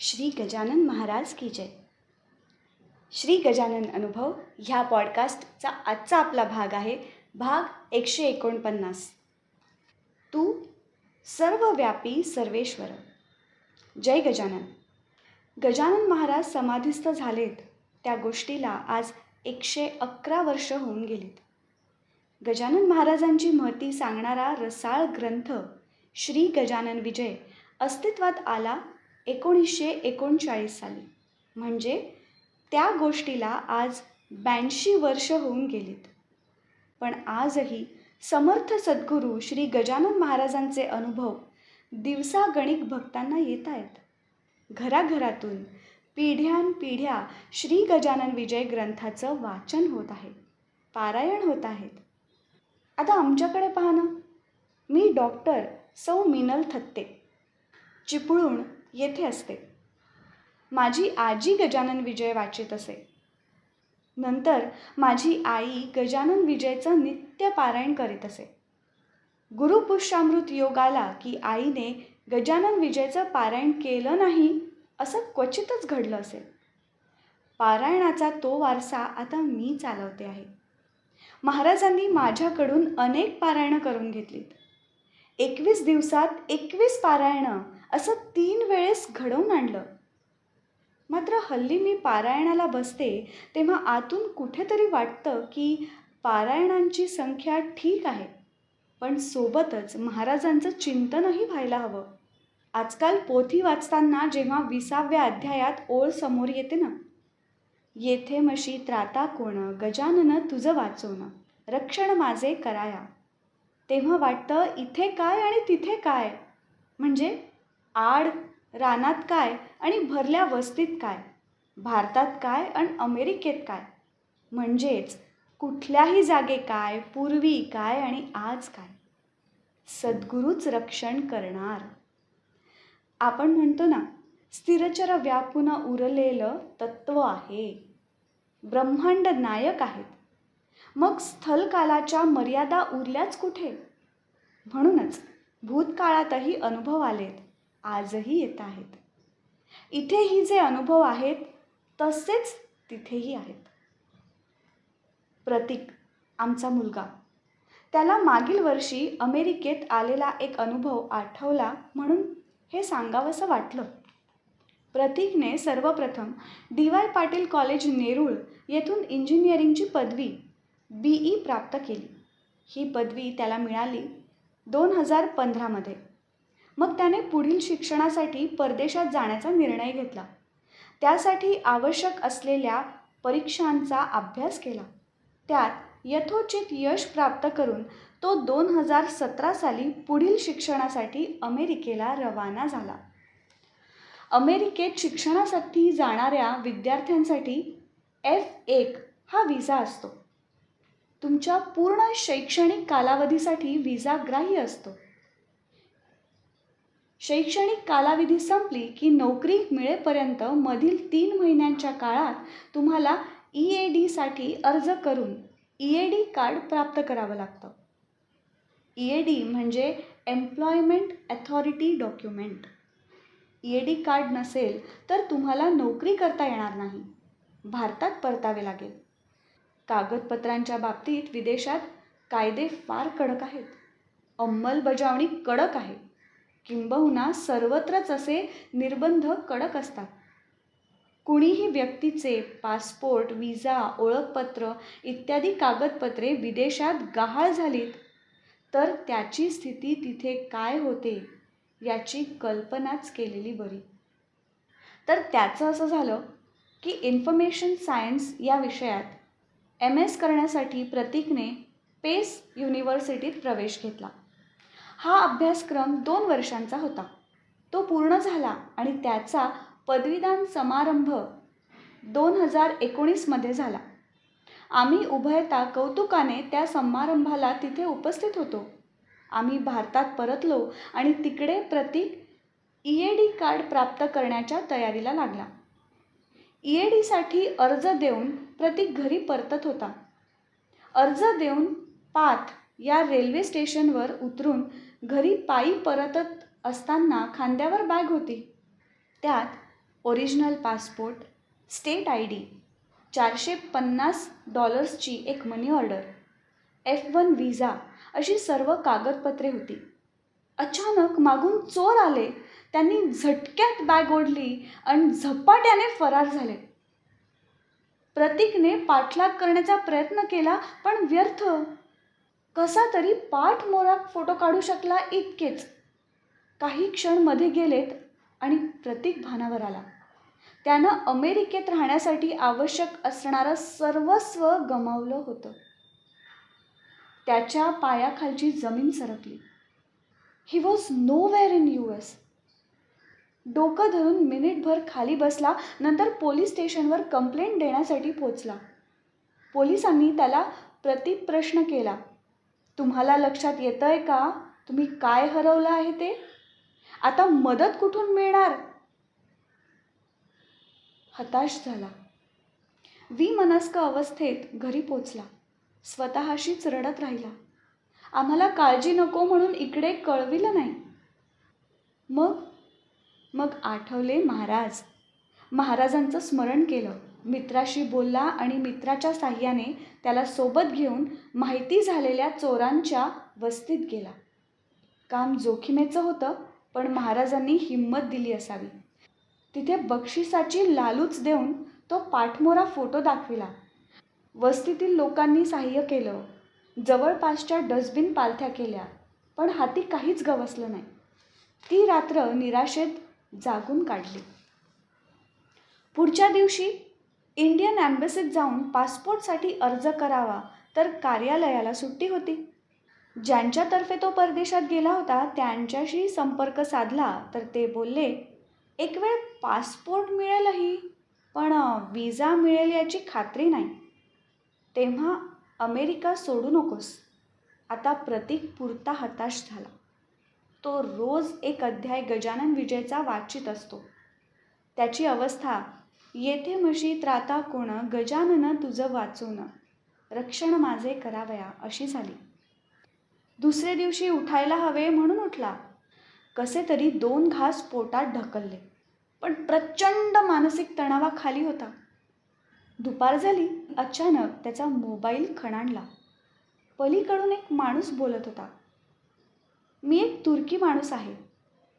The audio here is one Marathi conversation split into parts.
श्री गजानन महाराज की जय. श्री गजानन अनुभव ह्या पॉडकास्टचा आजचा आपला भाग आहे भाग एकशे एकोणपन्नास. तू सर्वव्यापी सर्वेश्वर. जय गजानन. गजानन महाराज समाधीस्थ झालेत. त्या गोष्टीला आज एकशे अकरा वर्ष होऊन गेलीत. गजानन महाराजांची महती सांगणारा रसाळ ग्रंथ श्री गजानन विजय अस्तित्वात आला एकोणीसशे एकोणचाळीस साली. म्हणजे त्या गोष्टीला आज ब्याऐंशी वर्ष होऊन गेलीत. पण आजही समर्थ सद्गुरू श्री गजानन महाराजांचे अनुभव दिवसागणिक भक्तांना येत आहेत. घराघरातून पिढ्यानपिढ्या श्री गजानन विजय ग्रंथाचं वाचन होत आहे पारायण होत आहेत. आता आमच्याकडे पहा ना. मी डॉक्टर सौ मिनल थत्ते. चिपळूण येथे असते. माझी आजी गजानन विजय वाचित असे. नंतर माझी आई गजानन विजयचं नित्य पारायण करीत असे. गुरुपुष्यामृत योग आला की आईने गजानन विजयचं पारायण केलं नाही असं क्वचितच घडलं असेल पारायणाचा तो वारसा आता मी चालवते आहे. महाराजांनी माझ्याकडून अनेक पारायणं करून घेतलीत. एकवीस दिवसात एकवीस पारायणं असं तीन वेळेस घडवून आणलं. मात्र हल्ली मी पारायणाला बसते तेव्हा आतून कुठेतरी वाटतं की पारायणांची संख्या ठीक आहे पण सोबतच महाराजांचं चिंतनही व्हायला हवं. आजकाल पोथी वाचताना जेव्हा विसाव्या अध्यायात ओळ समोर येते ना येथे मशी त्राता कोण गजानन तुझं वाचवणं रक्षण माझे कराया. तेव्हा वाटतं इथे काय आणि तिथे काय? म्हणजे आड रानात काय आणि भरल्या वस्तीत काय? भारतात काय आणि अमेरिकेत काय? म्हणजेच कुठल्याही जागे काय पूर्वी काय आणि आज काय? सद्गुरूच रक्षण करणार. आपण म्हणतो ना स्थिरचर व्यापून उरलेलं तत्व आहे. ब्रह्मांड नायक आहेत. मग स्थलकालाच्या मर्यादा उरल्याच कुठे? म्हणूनच भूतकाळातही अनुभव आलेत आजही येत आहेत. इथेही जे अनुभव आहेत तसेच तिथेही आहेत. प्रतीक आमचा मुलगा. त्याला मागील वर्षी अमेरिकेत आलेला एक अनुभव आठवला म्हणून हे सांगावंसं वाटलं. प्रतीकने सर्वप्रथम D Y Patil college Nerul येथून इंजिनिअरिंगची पदवी बी ई प्राप्त केली. ही पदवी त्याला मिळाली दोन हजार पंधरामध्ये. मग त्याने पुढील शिक्षणासाठी परदेशात जाण्याचा निर्णय घेतला. त्यासाठी आवश्यक असलेल्या परीक्षांचा अभ्यास केला. त्यात यथोचित यश प्राप्त करून तो दोन हजार सतरा साली पुढील शिक्षणासाठी अमेरिकेला रवाना झाला. अमेरिकेत शिक्षणासाठी जाणाऱ्या विद्यार्थ्यांसाठी एफ एक हा विजा असतो. तुमच्या पूर्ण शैक्षणिक कालावधीसाठी विजा ग्राह्य असतो. शैक्षणिक कालावधी संपली की नोकरी मिळेपर्यंत मधील तीन महिन्यांच्या काळात तुम्हाला ई ए डीसाठी अर्ज करून ई ए डी कार्ड प्राप्त करावं लागतं. ई ए डी म्हणजे employment authority document E A D card नसेल तर तुम्हाला नोकरी करता येणार नाही. भारतात परतावे लागेल. कागदपत्रांच्या बाबतीत विदेशात कायदे फार कडक आहेत. अंमलबजावणी कडक आहे. किंबहुना सर्वत्रच असे निर्बंध कडक असतात. कुणीही व्यक्तीचे पासपोर्ट विजा ओळखपत्र इत्यादी कागदपत्रे विदेशात गहाळ झालीत तर त्याची स्थिती तिथे काय होते याची कल्पनाच केलेली बरी. तर त्याचं असं झालं की इन्फॉर्मेशन सायन्स या विषयात एम एस करण्यासाठी प्रतीकने पेस युनिव्हर्सिटीत प्रवेश घेतला. हा अभ्यासक्रम दोन वर्षांचा होता. तो पूर्ण झाला आणि त्याचा पदवीदान समारंभ दोन हजार एकोणीसमध्ये झाला. आम्ही उभयता कौतुकाने त्या समारंभाला तिथे उपस्थित होतो. आम्ही भारतात परतलो आणि तिकडे Pratik E A D card प्राप्त करण्याच्या तयारीला लागला. ई ए डीसाठी अर्ज देऊन प्रतीक घरी परतत होता. अर्ज देऊन पाथ या रेल्वे स्टेशनवर उतरून घरी पायी परतत असताना खांद्यावर बॅग होती. त्यात original passport state I D चारशे पन्नास डॉलर्सची एक money order F one visa अशी सर्व कागदपत्रे होती. अचानक मागून चोर आले. त्यांनी झटक्यात बॅग ओढली आणि झपाट्याने फरार झाले. प्रतीकने पाठलाग करण्याचा प्रयत्न केला पण व्यर्थ. कसा तरी पाठ मोरात फोटो काढू शकला इतकेच. काही क्षणमध्ये गेलेत आणि प्रतीक भानावर आला. त्यानं अमेरिकेत राहण्यासाठी आवश्यक असणारं सर्वस्व गमावलं होतं. त्याच्या पायाखालची जमीन सरकली. He was nowhere in U S डोकं धरून मिनिटभर खाली बसला नंतर पोलीस स्टेशनवर कंप्लेंट देण्यासाठी पोचला. पोलिसांनी त्याला प्रतिप्रश्न केला. तुम्हाला लक्षात येतं आहे का? तुम्ही काय हरवलं आहे ते? आता मदत कुठून मिळणार? हताश झाला. विमनस्क अवस्थेत घरी पोचला. स्वतःशीच रडत राहिला. आम्हाला काळजी नको म्हणून इकडे कळविलं नाही. मग मग आठवले महाराज. महाराजांचं स्मरण केलं. मित्राशी बोलला आणि मित्राच्या साह्याने त्याला सोबत घेऊन माहिती झालेल्या चोरांच्या वस्तीत गेला. काम जोखीमेचं होतं पण महाराजांनी हिंमत दिली असावी. तिथे बक्षिसाची लालूच देऊन तो पाठमोरा फोटो दाखविला. वस्तीतील लोकांनी सहाय्य केलं. जवळपासच्या डस्टबिन पालथ्या केल्या पण हाती काहीच गवसलं नाही. ती रात्र निराशेत जागून काढली. पुढच्या दिवशी इंडियन ॲम्बसीत जाऊन पासपोर्टसाठी अर्ज करावा तर कार्यालयाला सुट्टी होती. ज्यांच्यातर्फे तो परदेशात गेला होता त्यांच्याशी संपर्क साधला तर ते बोलले एक वेळ पासपोर्ट मिळेलही पण विजा मिळेल याची खात्री नाही. तेव्हा अमेरिका सोडू नकोस. आता प्रतीक पुरता हताश झाला. तो रोज एक अध्याय गजानन विजयचा वाचित असतो. त्याची अवस्था येथे म्हशी त्राता कोण? गजानन तुझं वाचून. रक्षण माझे करावया अशी झाली. दुसरे दिवशी उठायला हवे म्हणून उठला. कसे तरी दोन घास पोटात ढकलले. पण प्रचंड मानसिक तणावाखाली होता. दुपार झाली अचानक त्याचा मोबाईल खणाणला. पलीकडून एक माणूस बोलत होता. मी एक तुर्की माणूस आहे.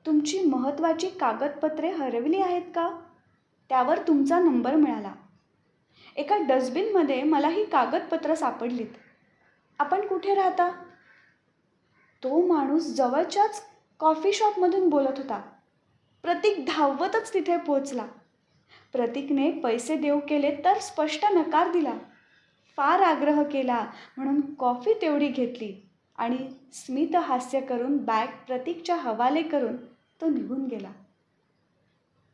तुमची महत्त्वाची कागदपत्रे हरवली आहेत का? त्यावर तुमचा नंबर मिळाला. एका डस्टबिनमध्ये मला ही कागदपत्रं सापडलीत. आपण कुठे राहता? तो माणूस जवळच्याच कॉफी शॉपमधून बोलत होता. प्रतीक धावतच तिथे पोचला प्रतीकने पैसे देऊ केले तर स्पष्ट नकार दिला. फार आग्रह केला म्हणून कॉफी तेवढी घेतली आणि स्मित हास्य करून बॅग प्रतीकच्या हवाले करून तो निघून गेला.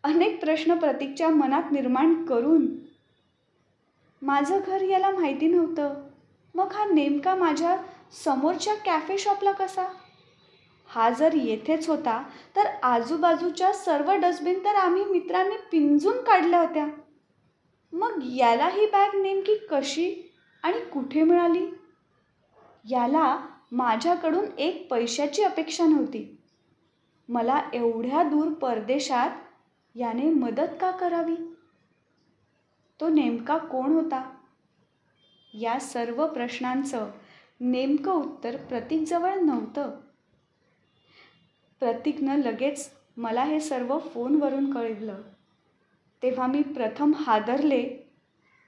अनेक प्रश्न प्रतीकच्या मनात निर्माण करून माझं घर याला माहिती नव्हतं. मग हा नेमका माझ्या समोरच्या कॅफे शॉपला कसा? हा जर येथेच होता तर आजूबाजूच्या सर्व डस्टबिन तर आम्ही मित्रांनी पिंजून काढल्या होत्या. मग याला ही बॅग नेमकी कशी आणि कुठे मिळाली? याला माझ्याकडून एक पैशाची अपेक्षा नव्हती. मला एवढ्या दूर परदेशात याने मदत का करावी? तो नेमका कोण होता? या सर्व प्रश्नांचं नेमकं उत्तर प्रतीकजवळ नव्हतं. प्रतीकनं लगेच मला हे सर्व फोनवरून कळवलं तेव्हा मी प्रथम हादरले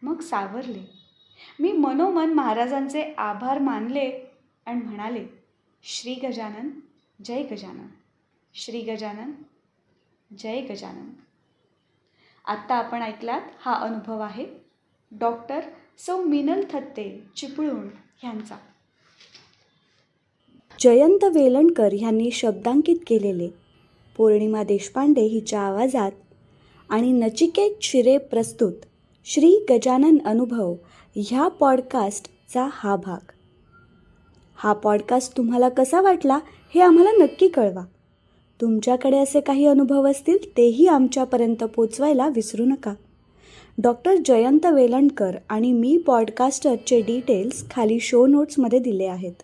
मग सावरले. मी मनोमन महाराजांचे आभार मानले आणि म्हणाले श्री गजानन जय गजानन. श्री गजानन जय गजानन. आत्ता आपण ऐकलात हा अनुभव आहे डॉक्टर सौ मिनल थत्ते चिपळूण ह्यांचा जयंत वेलणकर ह्यांनी शब्दांकित केलेले. पौर्णिमा देशपांडे हिच्या आवाजात आणि नचिकेत शिरे प्रस्तुत श्री गजानन अनुभव ह्या पॉडकास्टचा हा भाग. हा पॉडकास्ट तुम्हाला कसा वाटला हे आम्हाला नक्की कळवा. तुमच्याकडे असे काही अनुभव असतील तेही आमच्यापर्यंत पोचवायला विसरू नका. डॉक्टर जयंत वेलणकर आणि मी पॉडकास्टरचे डिटेल्स खाली शो नोट्समध्ये दिले आहेत.